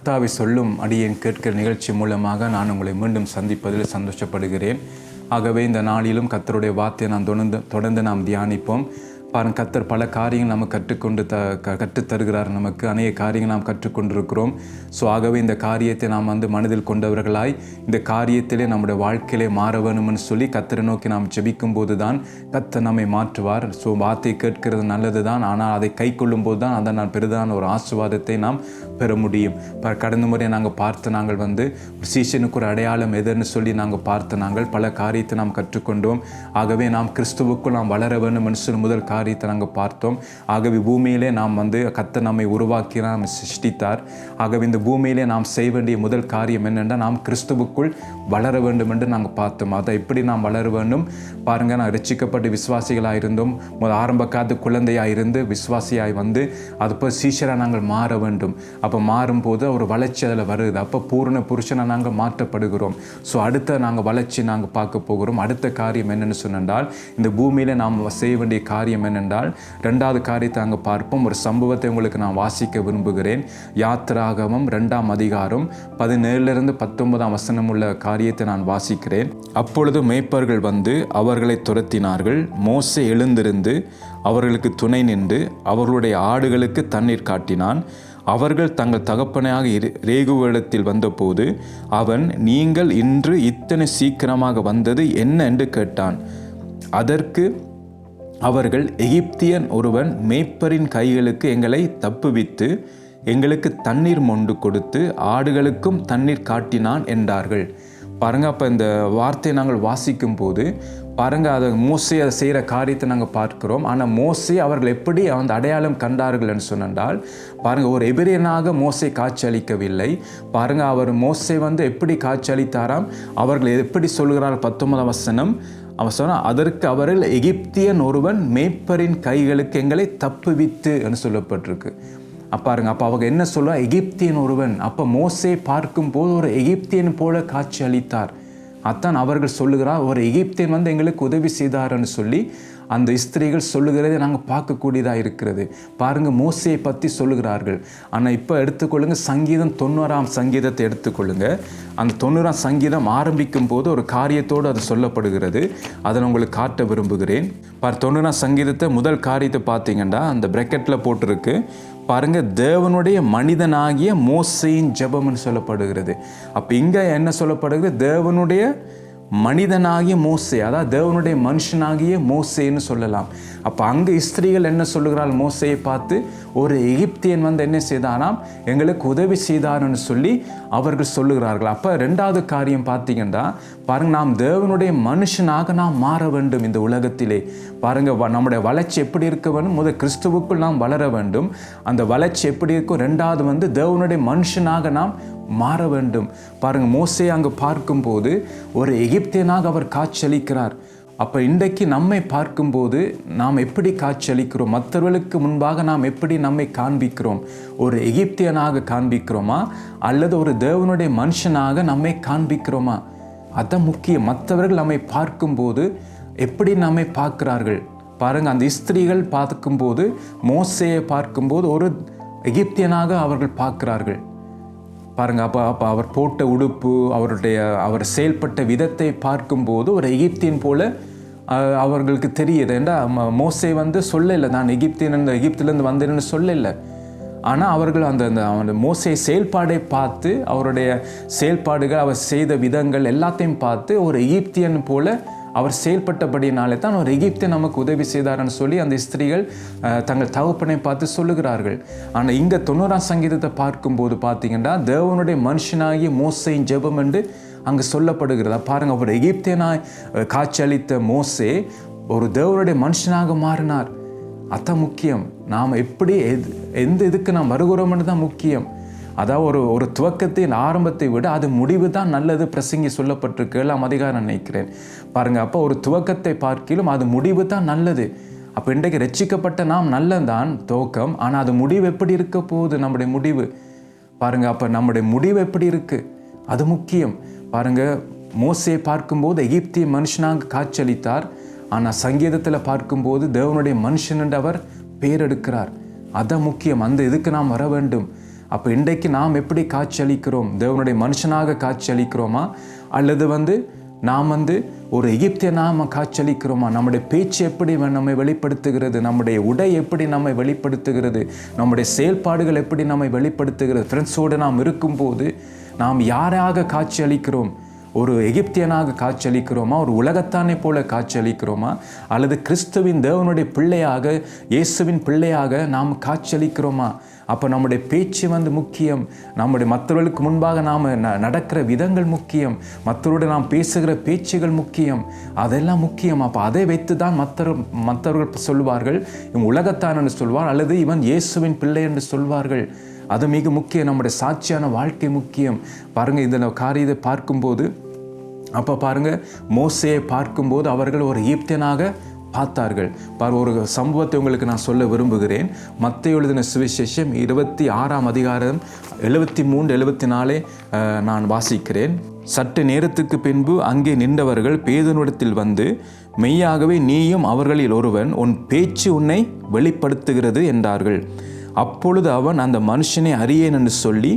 கத்தாவை சொல்லும் அடியேன் கேட்கிற நிகழ்ச்சி மூலமாக நான் உங்களை மீண்டும் சந்திப்பதில் சந்தோஷப்படுகிறேன். ஆகவே இந்த நாளிலும் கத்தருடைய வார்த்தையை நான் தொடர்ந்து தொடர்ந்து நாம் தியானிப்போம். பாருங்க கத்தர் பல காரியங்கள் நம்ம கற்றுக்கொண்டு த க கற்றுத்தருகிறார். நமக்கு அநேக காரியங்கள் நாம் கற்றுக்கொண்டிருக்கிறோம். ஸோ ஆகவே இந்த காரியத்தை நாம் வந்து மனதில் கொண்டவர்களாய் இந்த காரியத்திலே நம்முடைய வாழ்க்கையிலே மாற வேணும்னு சொல்லி கத்தரை நோக்கி நாம் ஜெபிக்கும் போது தான் கத்தர் நம்மை மாற்றுவார். ஸோ வார்த்தை கேட்கிறது நல்லது தான் ஆனால் அதை கை கொள்ளும் போது தான் அதை நான் பெரிதான ஒரு ஆசீர்வாதத்தை நாம் பெற முடியும். இப்போ கடந்த முறை நாங்கள் பார்த்து நாங்கள் வந்து சீசனுக்கு ஒரு அடையாளம் எதுன்னு சொல்லி நாங்கள் பார்த்து நாங்கள் பல காரியத்தை நாம் கற்றுக்கொண்டோம். ஆகவே நாம் கிறிஸ்துவுக்குள் நாம் வளர வேண்டும் சொல்லி முதல் காரியத்தை நாங்கள் பார்த்தோம். ஆகவே பூமியிலே நாம் வந்து கத்த நம்மை உருவாக்கி நாம் சிருஷ்டித்தார். ஆகவே இந்த பூமியிலே நாம் செய்ய வேண்டிய முதல் காரியம் என்னென்றால் நாம் கிறிஸ்துவுக்குள் வளர வேண்டும் என்று நாங்கள் பார்த்தோம். அதை எப்படி நாம் வளர வேண்டும்? பாருங்கள் நான் ரசிக்கப்பட்டு விசுவாசிகளாக இருந்தோம் முதல் ஆரம்ப காலத்து குழந்தையாக இருந்து விசுவாசியாய் வந்து அது போல் சீஷராக நாங்கள் மாற வேண்டும். அப்போ மாறும்போது ஒரு வளர்ச்சி அதில் வருது. அப்போ பூர்ண புருஷனை நாங்கள் மாற்றப்படுகிறோம். ஸோ அடுத்த நாங்கள் வளர்ச்சி நாங்கள் பார்க்க போகிறோம். அடுத்த காரியம் என்னென்னு சொன்னால் இந்த பூமியில் நாம் செய்ய வேண்டிய காரியம் என்னென்றால் ரெண்டாவது காரியத்தை அங்கே பார்ப்போம். ஒரு சம்பவத்தை உங்களுக்கு நான் வாசிக்க விரும்புகிறேன். யாத்திராகமம் ரெண்டாம் அதிகாரம் பதினேழுலேருந்து பத்தொன்பதாம் வசனம் உள்ள காரியத்தை நான் வாசிக்கிறேன். அப்பொழுது மேய்ப்பர்கள் வந்து அவர்களை துரத்தினார்கள். மோசை எழுந்திருந்து அவர்களுக்கு துணை நின்று அவர்களுடைய ஆடுகளுக்கு தண்ணீர் காட்டினான். அவர்கள் தங்கள் தகப்பனையாக ரேகுவிடத்தில் வந்தபோது அவன் நீங்கள் இன்று இத்தனை சீக்கிரமாக வந்தது என்ன? என்று கேட்டான். அதற்கு அவர்கள் எகிப்தியன் ஒருவன் மேய்ப்பரின் கைகளுக்கு எங்களை தப்புவித்து எங்களுக்கு தண்ணீர் மொண்டு கொடுத்து ஆடுகளுக்கும் தண்ணீர் காட்டினான் என்றார்கள். பாருங்க அப்போ இந்த வார்த்தையை நாங்கள் வாசிக்கும் போது பாருங்க அதை மோசை அதை செய்கிற காரியத்தை நாங்கள் பார்க்கிறோம். ஆனால் மோசை அவர்கள் எப்படி அந்த அடையாளம் கண்டார்கள்னு சொன்னால் பாருங்க ஒரு எபிரியனாக மோசை காட்சி அளிக்கவில்லை பாருங்க அவர் மோசை வந்து எப்படி காட்சி அளித்தாராம் அவர்கள் எப்படி சொல்கிறார் பத்தொன்பதாம் வசனம் அவன் சொன்னான் அதற்கு அவரில் எகிப்தியன் ஒருவன் மேய்ப்பரின் கைகளுக்கு எங்களை தப்புவித்து என்று சொல்லப்பட்டிருக்கு. அப்ப பாருங்க அப்போ அவங்க என்ன சொல்ல எகிப்தியன் ஒருவன். அப்போ மோசே பார்க்கும்போது ஒரு எகிப்தியன் போல காட்சி அளித்தார். அதான் அவர்கள் சொல்லுகிறார் ஒரு எகிப்தியன் வந்து எங்களுக்கு உதவி செய்தார்னு சொல்லி அந்த ஸ்திரீகள் சொல்லுகிறதை நாங்கள் பார்க்கக்கூடியதாக இருக்கிறது. பாருங்கள் மோசையை பற்றி சொல்லுகிறார்கள். ஆனால் இப்போ எடுத்துக்கொள்ளுங்க சங்கீதம் தொண்ணூறாம் சங்கீதத்தை எடுத்துக்கொள்ளுங்க. அந்த தொண்ணூறாம் சங்கீதம் ஆரம்பிக்கும் போது ஒரு காரியத்தோடு அது சொல்லப்படுகிறது. அதை நான் உங்களுக்கு காட்ட விரும்புகிறேன். பார் தொண்ணூறாம் சங்கீதத்தை முதல் காரியத்தை பார்த்தீங்கன்னா அந்த பிரக்கெட்டில் போட்டிருக்கு. பாருங்க தேவனுடைய மனிதனாகிய மோசையின் ஜெபம்னு சொல்லப்படுகிறது. அப்போ இங்கே என்ன சொல்லப்படுகிறது? தேவனுடைய மனிதனாகிய மோசே அதாவது தேவனுடைய மனுஷனாகிய மோசேன்னு சொல்லலாம். அப்போ அங்கே ஸ்திரீகள் என்ன சொல்லுகிறாள் மோசையை பார்த்து ஒரு எகிப்தியன் வந்து என்ன செய்தானாம்? எங்களுக்கு உதவி செய்தார்னு சொல்லி அவர்கள் சொல்லுகிறார்கள். அப்போ ரெண்டாவது காரியம் பார்த்தீங்கன்னா பாருங்கள் நாம் தேவனுடைய மனுஷனாக நாம் மாற வேண்டும் இந்த உலகத்திலே. பாருங்கள் வ- நம்முடைய வளர்ச்சி எப்படி இருக்க வேண்டும்? முதல் கிறிஸ்துவுக்குள் நாம் வளர வேண்டும். அந்த வளர்ச்சி எப்படி இருக்கும்? ரெண்டாவது வந்து தேவனுடைய மனுஷனாக நாம் மாற வேண்டும். பாருங்க மோசே அங்கு பார்க்கும்போது ஒரு எகிப்தியனாக அவர் காட்சியளிக்கிறார். அப்போ இன்றைக்கு நம்மை பார்க்கும்போது நாம் எப்படி காட்சியளிக்கிறோம்? மற்றவர்களுக்கு முன்பாக நாம் எப்படி நம்மை காண்பிக்கிறோம்? ஒரு எகிப்தியனாக காண்பிக்கிறோமா? அல்லது ஒரு தேவனுடைய மனுஷனாக நம்மை காண்பிக்கிறோமா? அதான் முக்கியம். மற்றவர்கள் நம்மை பார்க்கும்போது எப்படி நம்மை பார்க்கிறார்கள்? பாருங்க அந்த ஸ்திரீகள் பார்க்கும்போது மோசையை பார்க்கும்போது ஒரு எகிப்தியனாக அவர்கள் பார்க்கிறார்கள். பாருங்கள் அப்போ அப்போ அவர் போட்ட உடுப்பு அவருடைய அவர் செயல்பட்ட விதத்தை பார்க்கும்போது ஒரு எகிப்தியன் போல அவர்களுக்கு தெரியுது. ஏண்டா மோசை வந்து சொல்லலை நான் எகிப்தியன் எகிப்திலேருந்து வந்தேன்னு சொல்லலை. ஆனால் அவர்கள் அந்த அந்த அவன் மோசை செயல்பாடை பார்த்து அவருடைய செயல்பாடுகள் அவர் செய்த விதங்கள் எல்லாத்தையும் பார்த்து ஒரு எகிப்தியன் போல் அவர் செயல்பட்டபடியினாலே தான் ஒரு எகிப்தை நமக்கு உதவி செய்தார்னு சொல்லி அந்த ஸ்திரீகள் தங்கள் தகப்பனை பார்த்து சொல்லுகிறார்கள். ஆனால் இங்கே தொண்ணூறாம் சங்கீதத்தை பார்க்கும்போது பார்த்தீங்கன்னா தேவனுடைய மனுஷனாகிய மோசையின் ஜெபம் என்று அங்கே சொல்லப்படுகிறதா. பாருங்கள் அவர் எகிப்தியனாய் அஹ், காட்சியளித்த மோசே ஒரு தேவனுடைய மனுஷனாக மாறினார். அதான் முக்கியம். நாம் எப்படி எது எந்த இதுக்கு நாம் வருகிறோம்னு தான் முக்கியம். அதாவது ஒரு ஒரு துவக்கத்தின் ஆரம்பத்தை விட அது முடிவு தான் நல்லது பிரசங்கி சொல்லப்பட்டிருக்கு எல்லாம் அதிகாரம் நினைக்கிறேன். பாருங்கள் அப்போ ஒரு துவக்கத்தை பார்க்கிலும் அது முடிவு தான் நல்லது. அப்போ இன்றைக்கு ரட்சிக்கப்பட்ட நாம் நல்லதான் துவக்கம் ஆனால் அது முடிவு எப்படி இருக்க போகுது நம்முடைய முடிவு? பாருங்க அப்போ நம்முடைய முடிவு எப்படி இருக்குது அது முக்கியம். பாருங்கள் மோசையை பார்க்கும்போது எகிப்திய மனுஷனாக காட்சியளித்தார். ஆனால் சங்கீதத்தில் பார்க்கும்போது தேவனுடைய மனுஷன் என்றவர் அவர் பேரெடுக்கிறார் அதான் முக்கியம். அந்த இதுக்கு நாம் வர வேண்டும். அப்போ இன்றைக்கு நாம் எப்படி காட்சி அளிக்கிறோம் தேவனுடைய மனுஷனாக காட்சி அளிக்கிறோமா அல்லது வந்து நாம் வந்து ஒரு எகிப்திய நாம காட்சியளிக்கிறோமா? நம்முடைய பேச்சு எப்படி நம்மை வெளிப்படுத்துகிறது? நம்முடைய உடை எப்படி நம்மை வெளிப்படுத்துகிறது? நம்முடைய செயல்பாடுகள் எப்படி நம்மை வெளிப்படுத்துகிறது? ஃப்ரெண்ட்ஸோடு நாம் இருக்கும்போது நாம் யாராக காட்சி அளிக்கிறோம் ஒரு எகிப்தியனாக காட்சியளிக்கிறோமா? ஒரு உலகத்தானை போல காட்சியளிக்கிறோமா? அல்லது கிறிஸ்துவின் தேவனுடைய பிள்ளையாக இயேசுவின் பிள்ளையாக நாம் காட்சியளிக்கிறோமா? அப்போ நம்முடைய பேச்சு வந்து முக்கியம். நம்முடைய மற்றவர்களுக்கு முன்பாக நாம் நடக்கிற விதங்கள் முக்கியம். மற்றவரோட நாம் பேசுகிற பேச்சுகள் முக்கியம். அதெல்லாம் முக்கியம். அப்போ அதை வைத்து தான் மற்ற மற்றவர்கள் சொல்வார்கள் இவன் உலகத்தான் என்று சொல்வார் அல்லது இவன் இயேசுவின் பிள்ளை என்று சொல்வார்கள். அது மிக முக்கியம். நம்முடைய சாட்சியான வாழ்க்கை முக்கியம். பாருங்கள் இந்த காரியத்தை பார்க்கும்போது அப்போ பாருங்கள் மோசையை பார்க்கும்போது அவர்கள் ஒரு ஈப்தியனாக பார்த்தார்கள். பார் ஒரு சம்பவத்தை உங்களுக்கு நான் சொல்ல விரும்புகிறேன். மத்திய எழுதின சுவிசேஷம் இருபத்தி ஆறாம் அதிகாரம் எழுபத்தி மூன்று எழுபத்தி நாலே நான் வாசிக்கிறேன். சற்று நேரத்துக்கு பின்பு அங்கே நின்றவர்கள் பேதனிடத்தில் வந்து மெய்யாகவே நீயும் அவர்களில் ஒருவன் உன் பேச்சு உன்னை வெளிப்படுத்துகிறது என்றார்கள். அப்பொழுது அவன் அந்த மனுஷனை அறியேன் என்று சொல்லி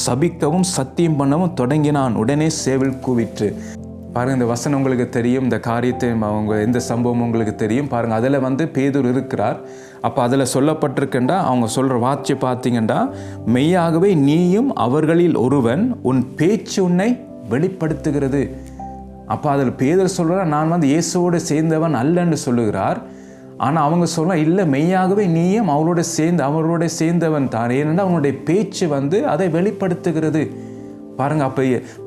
சபிக்கவும் சத்தியம் பண்ணவும் தொடங்கினான். உடனே சேவல் கூவிற்று பாருங்கள் இந்த வசனம் உங்களுக்கு தெரியும் இந்த காரியத்தை அவங்க எந்த சம்பவம் உங்களுக்கு தெரியும் பாருங்கள் அதில் வந்து பேதூர் இருக்கிறார். அப்போ அதில் சொல்லப்பட்டிருக்கண்டா அவங்க சொல்கிற வாட்சியை பார்த்தீங்கன்னா மெய்யாகவே நீயும் அவர்களில் ஒருவன் உன் பேச்சு உன்னை வெளிப்படுத்துகிறது. அப்போ அதில் பேதர் சொல்கிறார் நான் வந்து இயேசுவோடு சேர்ந்தவன் அல்லன்னு சொல்லுகிறார். ஆனால் அவங்க சொல்ல இல்லை மெய்யாகவே நீயும் அவரோட சேர்ந்து அவரோட சேர்ந்தவன் தான். ஏனென்றால் அவனுடைய பேச்சு வந்து அதை வெளிப்படுத்துகிறது. பாருங்க அப்போ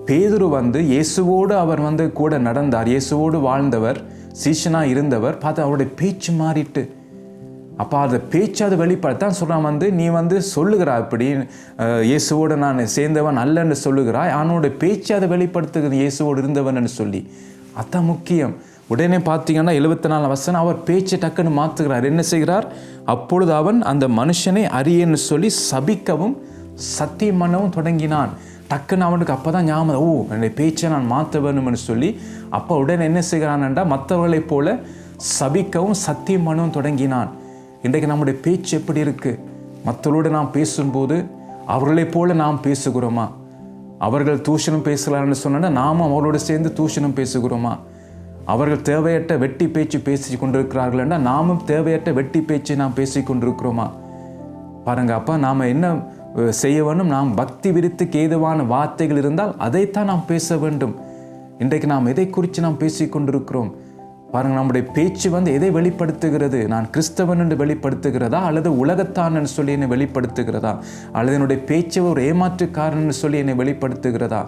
பேதுரு வந்து இயேசுவோடு அவர் வந்து கூட நடந்தார். இயேசுவோடு வாழ்ந்தவர் சீஷனாக இருந்தவர். பார்த்து அவருடைய பேச்சு மாறிட்டு. அப்போ அதை பேச்சு அது வெளிப்படுத்தான் சொல்கிறான் வந்து நீ வந்து சொல்லுகிறா இப்படி. இயேசுவோடு நான் சேர்ந்தவன் அல்லன்னு சொல்லுகிறாய். அவனோட பேச்சு அதை வெளிப்படுத்துகிறது இயேசுவோடு இருந்தவன் சொல்லி. அதான் முக்கியம். உடனே பார்த்தீங்கன்னா எழுபத்தி நாலு வசனம் அவர் பேச்சு டக்குன்னு மாற்றுகிறார் என்ன செய்கிறார்? அப்பொழுது அவன் அந்த மனுஷனை அறியன்னு சொல்லி சபிக்கவும் சத்தியம் பண்ணவும் தொடங்கினான். டக்குன்னு அவனுக்கு அப்போ தான் ஞாபகம் ஓ என்னுடைய பேச்சை நான் மாற்ற வேணும்னு சொல்லி அப்போ உடனே என்ன செய்கிறான்டா மற்றவர்களைப் போல சபிக்கவும் சத்தியம் பண்ணவும் தொடங்கினான். இன்றைக்கு நம்முடைய பேச்சு எப்படி இருக்குது மற்றவரோடு நாம் பேசும்போது அவர்களைப் போல நாம் பேசுகிறோமா? அவர்கள் தூஷணம் பேசலான்னு சொன்னா நாமும் அவர்களோடு சேர்ந்து தூஷணம் பேசுகிறோமா? அவர்கள் தேவையற்ற வெட்டி பேச்சு பேசி கொண்டிருக்கிறார்கள்னா நாமும் தேவையற்ற வெட்டி பேச்சு நாம் பேசி கொண்டிருக்கிறோமா? பாருங்க அப்போ நாம் என்ன செய்ய வேண்டும். நாம் பக்தி விரித்துக்கு ஏதுவான வார்த்தைகள் இருந்தால் அதைத்தான் நாம் பேச வேண்டும். இன்றைக்கு நாம் எதை குறித்து நாம் பேசி கொண்டிருக்கிறோம்? பாருங்க நம்முடைய பேச்சு வந்து எதை வெளிப்படுத்துகிறது? நான் கிறிஸ்தவன் என்று வெளிப்படுத்துகிறதா? அல்லது உலகத்தான் என்று சொல்லி என்னை வெளிப்படுத்துகிறதா? அல்லது என்னுடைய பேச்சு ஒரு ஏமாற்றுக்காரன் சொல்லி என்னை வெளிப்படுத்துகிறதா?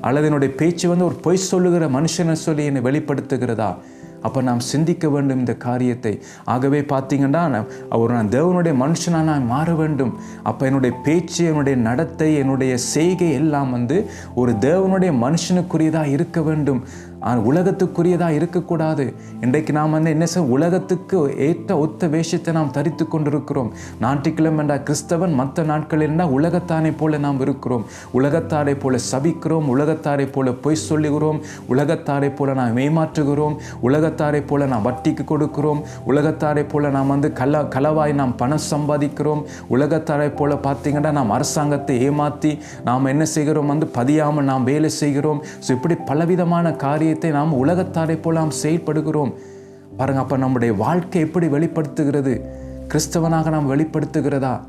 அல்லது என்னுடைய பேச்சு வந்து ஒரு பொய் சொல்லுகிற மனுஷனை சொல்லி என்னை வெளிப்படுத்துகிறதா? அப்போ நாம் சிந்திக்க வேண்டும் இந்த காரியத்தை. ஆகவே பார்த்தீங்கன்னா அவர் நான் தேவனுடைய மனுஷனாக நான் மாற வேண்டும். அப்போ என்னுடைய பேச்சு என்னுடைய நடத்தை என்னுடைய செய்கை எல்லாம் வந்து ஒரு தேவனுடைய மனுஷனுக்குரியதாக இருக்க வேண்டும். உலகத்துக்குரியதாக இருக்கக்கூடாது. இன்றைக்கு நாம் வந்து என்ன செய்ய உலகத்துக்கு ஏற்ற ஒத்த வேஷத்தை நாம் தரித்து கொண்டிருக்கிறோம். ஞாயிற்றுக்கிழமை கிறிஸ்தவன் மற்ற நாட்கள் இருந்தால் உலகத்தானை போல நாம் இருக்கிறோம். உலகத்தாரை போல சபிக்கிறோம் உலகத்தாரை போல பொய் சொல்லுகிறோம் உலகத்தாரை போல நாம் ஏமாற்றுகிறோம் உலகத்தாரை போல நாம் வட்டிக்கு கொடுக்கிறோம் உலகத்தாரை போல நாம் வந்து கல களவாய் நாம் பணம் சம்பாதிக்கிறோம் உலகத்தாரை போல பார்த்தீங்கன்னா நாம் அரசாங்கத்தை ஏமாற்றி நாம் என்ன செய்கிறோம்? வந்து பதியாமல் நாம் வேலை செய்கிறோம். ஸோ இப்படி பலவிதமான காரியம் காரியத்தை நாம் உலகத்தாரை போல நாம் செயல்படுகிறோம். பாருங்க அப்போ நம்முடைய வாழ்க்கை எப்படி வெளிப்படுத்துகிறது? கிறிஸ்தவனாக நாம் வெளிப்படுத்துகிறதா?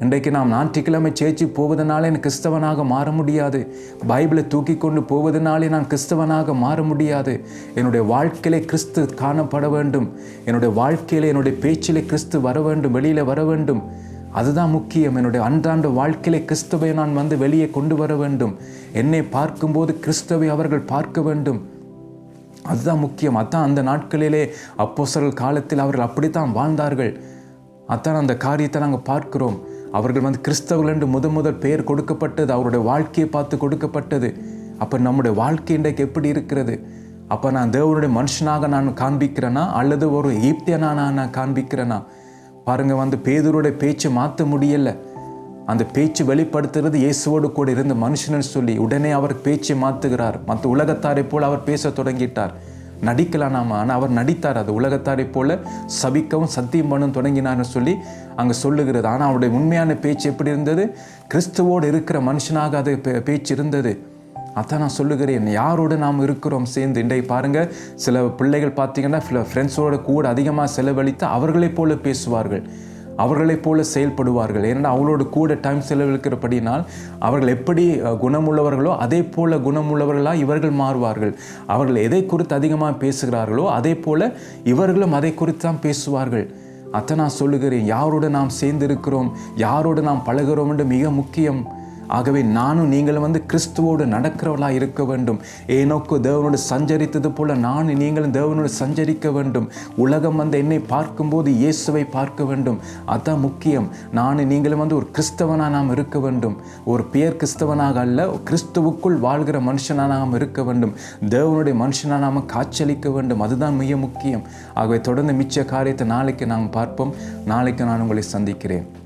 இன்றைக்கு நாம் ஞாயிற்றுக்கிழமை சேர்ச்சி போவதனாலே நான் கிறிஸ்தவனாக மாற முடியாது. பைபிளை தூக்கி கொண்டு போவதனாலே நான் கிறிஸ்தவனாக மாற முடியாது. என்னுடைய வாழ்க்கையிலே கிறிஸ்து காணப்பட வேண்டும். என்னுடைய வாழ்க்கையில் என்னுடைய பேச்சிலே கிறிஸ்து வர வேண்டும் வெளியில் வர வேண்டும். அதுதான் முக்கியம். என்னுடைய அன்றாண்டு வாழ்க்கையிலே கிறிஸ்துவை நான் வந்து வெளியே கொண்டு வர வேண்டும். என்னை பார்க்கும்போது கிறிஸ்துவை அவர்கள் பார்க்க வேண்டும். அதுதான் முக்கியம். அதான் அந்த நாட்களிலே அப்போசர்கள் காலத்தில் அவர்கள் அப்படித்தான் வாழ்ந்தார்கள். அதான் அந்த காரியத்தை நாங்கள் பார்க்கிறோம். அவர்கள் வந்து கிறிஸ்தவர்கள் என்று முத முதல் பெயர் கொடுக்கப்பட்டது அவருடைய வாழ்க்கையை பார்த்து கொடுக்கப்பட்டது. அப்போ நம்முடைய வாழ்க்கை இன்றைக்கு எப்படி இருக்கிறது? அப்போ நான் தேவனுடைய மனுஷனாக நான் காண்பிக்கிறேனா? அல்லது ஒரு ஈப்தியனா நான் காண்பிக்கிறேனா? பாருங்க வந்து பேதருடைய பேச்சை மாற்ற முடியல. அந்த பேச்சு வெளிப்படுத்துறது இயேசுவோடு கூட இருந்த மனுஷன் சொல்லி உடனே அவர் பேச்சை மாற்றுகிறார் மற்ற உலகத்தாரை போல் அவர் பேச தொடங்கிட்டார். நடிக்கலாம் நாம ஆனால் அவர் நடித்தார். அது உலகத்தாரை போல சபிக்கவும் சத்தியம் பண்ணும் தொடங்கினார்னு சொல்லி அங்கே சொல்லுகிறது. ஆனால் அவருடைய உண்மையான பேச்சு எப்படி இருந்தது? கிறிஸ்துவோடு இருக்கிற மனுஷனாக அது பே- பேச்சு இருந்தது. அதான் நான் சொல்லுகிறேன். யாரோடு நாம் இருக்கிறோம் சேர்ந்து? இன்றைக்கு பாருங்கள் சில பிள்ளைகள் பார்த்தீங்கன்னா ஃப்ரெண்ட்ஸோட கூட அதிகமாக செலவழித்து அவர்களைப் போல பேசுவார்கள். அவர்களைப் போல செயல்படுவார்கள். ஏன்னா அவங்களோட கூட டைம் செலவழிக்கிறபடினால் அவர்கள் எப்படி குணமுள்ளவர்களோ அதே போல குணமுள்ளவர்களாக இவர்கள் மாறுவார்கள். அவர்கள் எதை குறித்து அதிகமாக பேசுகிறார்களோ அதே போல இவர்களும் அதை குறித்து தான் பேசுவார்கள். அத்தை நான் சொல்லுகிறேன். யாரோடு நாம் சேர்ந்து இருக்கிறோம் யாரோடு நாம் பழகிறோம் என்று மிக முக்கியம். ஆகவே நானும் நீங்களும் வந்து கிறிஸ்துவோடு நடக்கிறவளாக இருக்க வேண்டும். ஏனோக்கு தேவனோடு சஞ்சரித்தது போல நானும் நீங்களும் தேவனோடு சஞ்சரிக்க வேண்டும். உலகம் வந்து என்னை பார்க்கும்போது இயேசுவை பார்க்க வேண்டும். அதுதான் முக்கியம். நானும் நீங்களும் வந்து ஒரு கிறிஸ்தவனாக நாம் இருக்க வேண்டும். ஒரு பேர் கிறிஸ்தவனாக அல்ல கிறிஸ்துவுக்குள் வாழ்கிற மனுஷனாக நாம் இருக்க வேண்டும். தேவனுடைய மனுஷனாக நாம் காட்சியளிக்க வேண்டும். அதுதான் மிக முக்கியம். ஆகவே தொடர்ந்து மிச்ச காரியத்தை நாளைக்கு நாம் பார்ப்போம். நாளைக்கு நான் உங்களை சந்திக்கிறேன்.